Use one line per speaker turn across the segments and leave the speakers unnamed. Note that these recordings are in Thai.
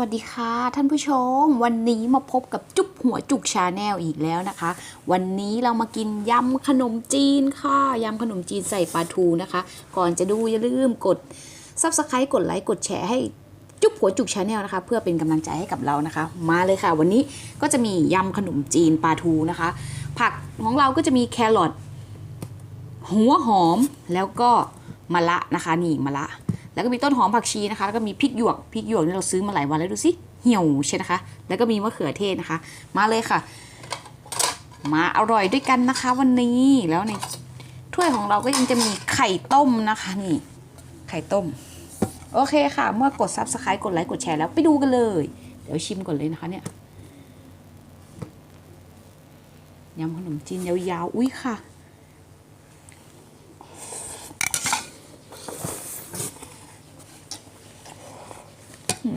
วัสดีค่ะ ท่านผู้ชม วันนี้มาพบกับจุ๊บหัวจุกชาแนลอีกแล้วนะคะ วันนี้เรามากินยำขนมจีนค่ะยำขนมจีนใส่ปลาทูนะคะ ก่อนจะดูอย่าลืมกด subscribe กดไลค์กดแชร์ให้จุ๊บหัวจุกชาแนลนะคะ เพื่อเป็นกำลังใจให้กับเรานะคะ มาเลยค่ะ วันนี้ก็จะมียำขนมจีนปลาทูนะคะ ผักของเราก็จะมีแครอทหัวหอมแล้วก็มะละนะคะนี่มะละ แล้วก็มีต้นหอมผักชีนะคะ แล้วก็มีพริกหยวก พริกหยวกนี่เราซื้อมาหลายวันแล้วดูสิ เหี่ยวใช่นะคะ แล้วก็มีมะเขือเทศนะคะ มาเลยค่ะ มาอร่อยด้วยกันนะคะ วันนี้ แล้วในถ้วยของเราก็ยังจะมีไข่ต้มนะคะนี่ ไข่ต้ม โอเคค่ะ เมื่อกด subscribe กดไลค์กดแชร์แล้วไปดูกันเลย เดี๋ยวชิมก่อนเลยนะคะเนี่ยยำขนมจีนยาวๆ อุ้ยค่ะ อย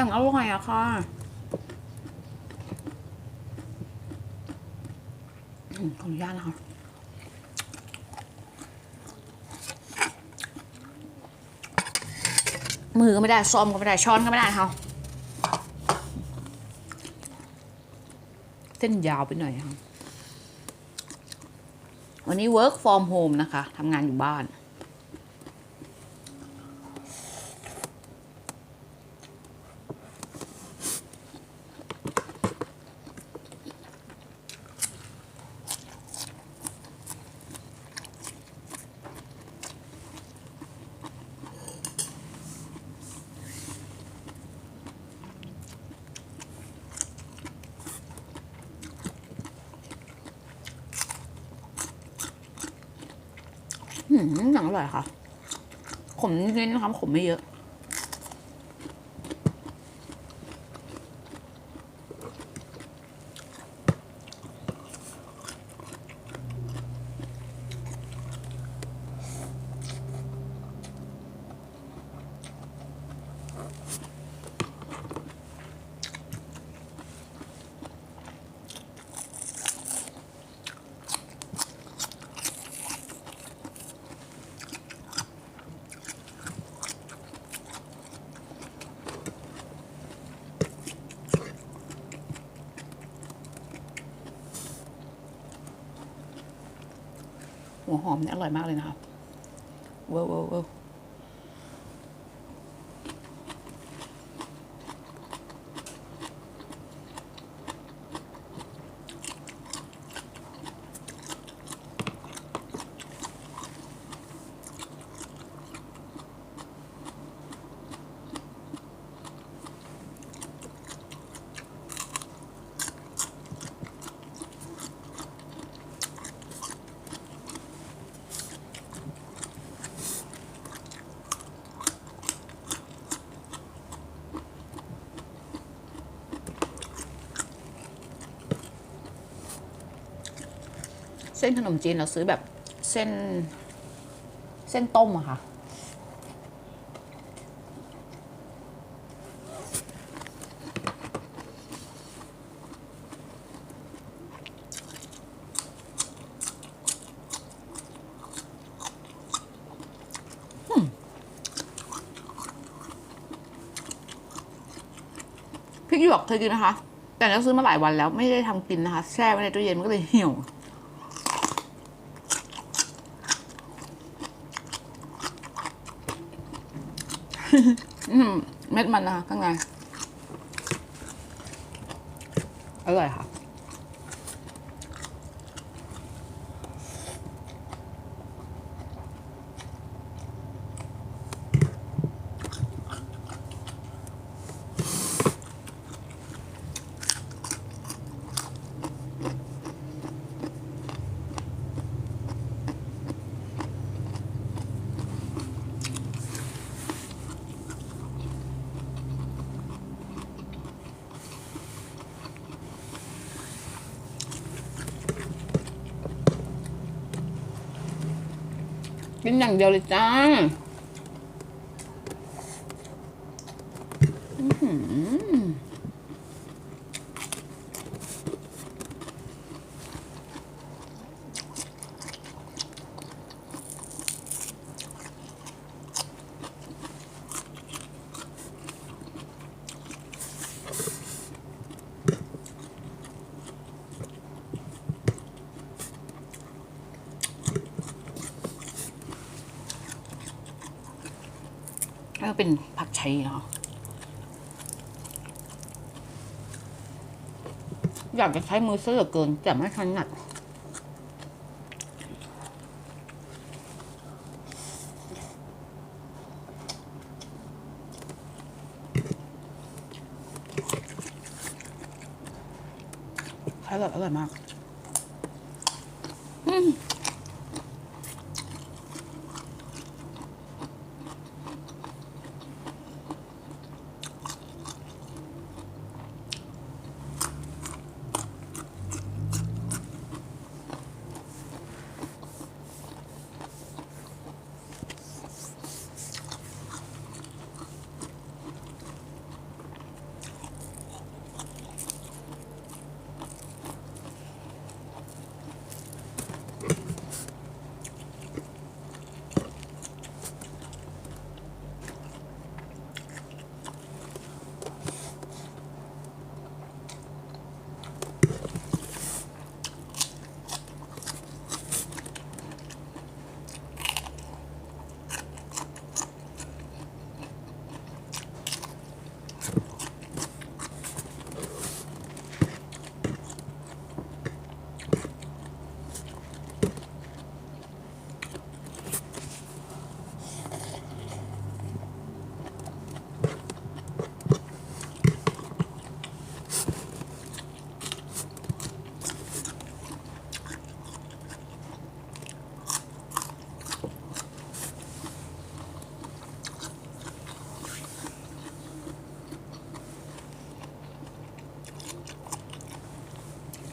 ่างอร่อยอะค่ะขออนุญาตนะคะมือก็ไม่ได้ซ้อมก็ไม่ได้ช้อนก็ไม่ได้ค่ะ เส้นยาวไปหน่อยค่ะวันนี้ work from home นะคะทำงานอยู่บ้าน หนังอร่อยค่ะ ขมนิดๆนะคะขมไม่เยอะ หัวหอมเนี่ยอร่อยมากเลยนะคะเวอร์เวอร์เวอร์ เส้นขนมจีนเราซื้อแบบเส้น เส้นต้มอะค่ะ พริกหยวกเคยกินนะคะ แต่เราซื้อมาหลายวันแล้วไม่ได้ทำกินนะคะ แช่ไว้ในตู้เย็นมันก็เลยเหี่ยว เม็ดมันนะคะข้างใน อร่อยค่ะ กินอย่างเดียวเลยจ้าอื้อหือ เป็นผักไชยเนาะอยากจะใช้มือเสื้อเกิน แต่ไม่ถนัดแครอทอร่อยมาก อืม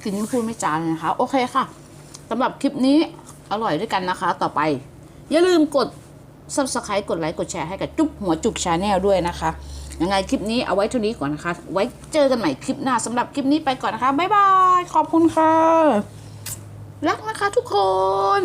กินไม่พูดไม่จาเลยนะคะ โอเคค่ะสำหรับคลิปนี้อร่อยด้วยกันนะคะ ต่อไป อย่าลืมกด subscribe กดไลค์กดแชร์ให้กับจุ๊บหัวจุกชาแนลด้วยนะคะ ยังไงคลิปนี้เอาไว้เท่านี้ก่อนนะคะ ไว้เจอกันใหม่คลิปหน้าสำหรับคลิปนี้ไปก่อนนะคะบ๊ายบายขอบคุณค่ะ รักนะคะทุกคน